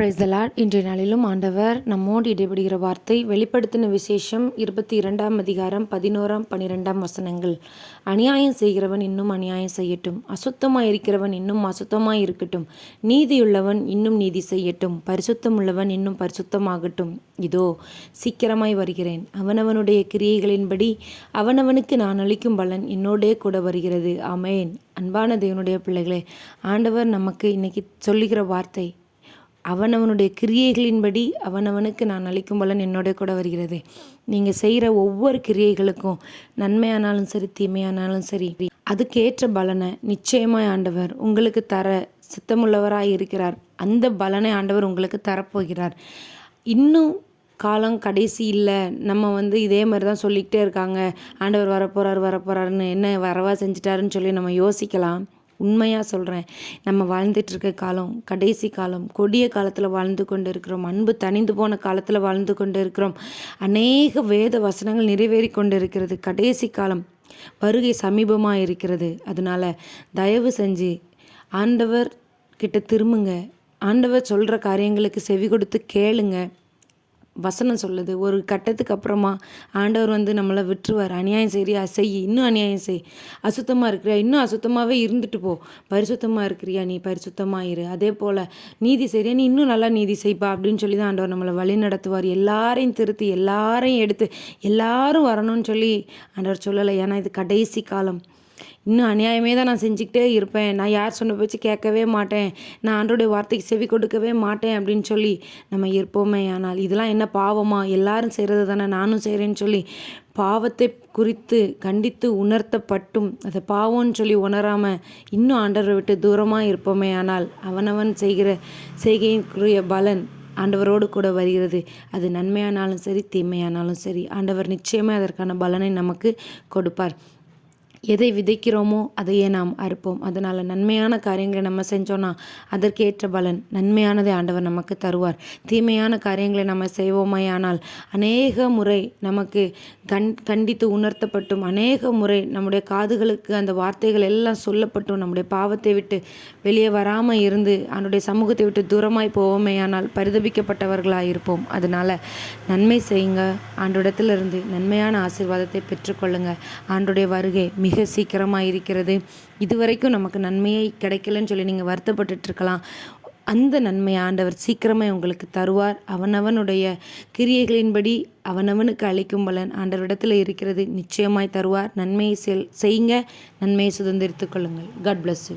Price Lord இன்றைய நாளிலும் ஆண்டவர் நம்மோடு இடைபடுகிற வார்த்தை வெளிப்படுத்தின விசேஷம் இருபத்தி இரண்டாம் அதிகாரம் பதினோராம் பன்னிரெண்டாம் வசனங்கள். அநியாயம் செய்கிறவன் இன்னும் அநியாயம் செய்யட்டும். அசுத்தமாக இருக்கிறவன் இன்னும் அசுத்தமாக இருக்கட்டும் நீதியுள்ளவன் இன்னும் நீதி செய்யட்டும். பரிசுத்தம் உள்ளவன் இன்னும் பரிசுத்தமாகட்டும். இதோ சீக்கிரமாய் வருகிறேன். அவனவனுடைய கிரியைகளின்படி அவனவனுக்கு நான் அளிக்கும் பலன் என்னோடே கூட வருகிறது. அமேன் அன்பான தேவனுடைய பிள்ளைகளே ஆண்டவர் நமக்கு இன்னைக்கு சொல்லுகிற வார்த்தை அவனவனுடைய கிரியைகளின்படி அவனவனுக்கு நான் அளிக்கும் பலன் என்னோட கூட வருகிறது. நீங்கள் செய்கிற ஒவ்வொரு கிரியைகளுக்கும் நன்மையானாலும் சரி தீமையானாலும் சரி அதுக்கேற்ற பலனை நிச்சயமாய் ஆண்டவர் உங்களுக்கு தர சித்தமுள்ளவராக இருக்கிறார். அந்த பலனை ஆண்டவர் உங்களுக்கு தரப்போகிறார். இன்னும் காலம் கடைசி இல்லை. நம்ம வந்து இதே மாதிரி தான் சொல்லிக்கிட்டே இருக்காங்க. ஆண்டவர் வரப்போகிறார் வரப்போகிறாருன்னு என்ன வரவா செஞ்சிட்டாருன்னு சொல்லி நம்ம யோசிக்கலாம். உண்மையாக சொல்கிறேன் நம்ம வாழ்ந்துட்டுருக்க காலம் கடைசி காலம் கொடிய காலத்தில் வாழ்ந்து கொண்டு இருக்கிறோம் அன்பு தனிந்து போன காலத்தில் வாழ்ந்து கொண்டு இருக்கிறோம் அநேக வேத வசனங்கள் நிறைவேறி கொண்டு இருக்கிறது கடைசி காலம் வருகை சமீபமாக இருக்கிறது. அதனால் தயவு செஞ்சு ஆண்டவர் கிட்ட திரும்புங்க. ஆண்டவர் சொல்கிற காரியங்களுக்கு செவி கொடுத்து கேளுங்க. வசனம் சொல்லுது. ஒரு கட்டத்துக்கு அப்புறமா ஆண்டவர் வந்து நம்மளை விட்டுருவார். அநியாயம் செய்றியா செய். இன்னும் அநியாயம் செய். அசுத்தமாக இருக்கிறியா? இன்னும் அசுத்தமாகவே இருந்துட்டு போ. பரிசுத்தமாக இருக்கிறியா? நீ பரிசுத்தமாக இரு. அதே போல் நீதி செய்யா நீ இன்னும் நல்லா நீதி செய்ப்பா அப்படின்னு சொல்லி தான் ஆண்டவர் நம்மளை வழி நடத்துவார். எல்லாரையும் திருத்தி எல்லாரையும் எடுத்து எல்லாரும் வரணும்னு சொல்லி ஆண்டவர் சொல்லலை. ஏன்னா இது கடைசி காலம். இன்னும் அநியாயமே தான் நான் செஞ்சுக்கிட்டே இருப்பேன். நான் யார் சொன்ன பேச்சு கேட்கவே மாட்டேன். நான் ஆண்டோடைய வார்த்தைக்கு செவி கொடுக்கவே மாட்டேன் அப்படின்னு சொல்லி நம்ம இருப்போமே. ஆனால் இதெல்லாம் என்ன பாவமா? எல்லாரும் செய்கிறது தானே நானும் செய்கிறேன்னு சொல்லி பாவத்தை குறித்து கண்டித்து உணர்த்தப்பட்டும். அதை பாவம்னு சொல்லி உணராமல் இன்னும் ஆண்டவரை விட்டு தூரமாக இருப்போமே. ஆனால் அவனவன் செய்கிற செய்கைக்குரிய பலன் ஆண்டவரோடு கூட வருகிறது. அது நன்மையானாலும் சரி தீமையானாலும் சரி ஆண்டவர் நிச்சயமாக அதற்கான பலனை நமக்கு கொடுப்பார். எதை விதைக்கிறோமோ அதையே நாம் அறுப்போம். அதனால் நன்மையான காரியங்களை நம்ம செஞ்சோன்னா அதற்கேற்ற பலன் நன்மையானதை ஆண்டவர் நமக்கு தருவார். தீமையான காரியங்களை நம்ம செய்வோமையானால் அநேக முறை நமக்கு கண் கண்டித்து உணர்த்தப்பட்டும் அநேக முறை நம்முடைய காதுகளுக்கு அந்த வார்த்தைகள் எல்லாம் சொல்லப்பட்டும். நம்முடைய பாவத்தை விட்டு வெளியே வராமல் இருந்து அவனுடைய சமூகத்தை விட்டு தூரமாய் போவோமையானால் பரிதபிக்கப்பட்டவர்களாக இருப்போம். அதனால் நன்மை செய்யுங்க. ஆண்டோடத்திலிருந்து நன்மையான ஆசீர்வாதத்தை பெற்றுக்கொள்ளுங்க. ஆண்டுடைய வருகை மிக மிக சீக்கிரமாக இருக்கிறது. இதுவரைக்கும் நமக்கு நன்மையை கிடைக்கலன்னு சொல்லி நீங்கள் வருத்தப்பட்டுட்ருக்கலாம். அந்த நன்மை ஆண்டவர் சீக்கிரமே உங்களுக்கு தருவார். அவனவனுடைய கிரியைகளின்படி அவனவனுக்கு அளிக்கும் பலன் ஆண்டவரிடத்தில் இருக்கிறது. நிச்சயமாய் தருவார். நன்மையை செல் செய்யுங்க. நன்மையை சுதந்திரித்துக் கொள்ளுங்கள். God bless you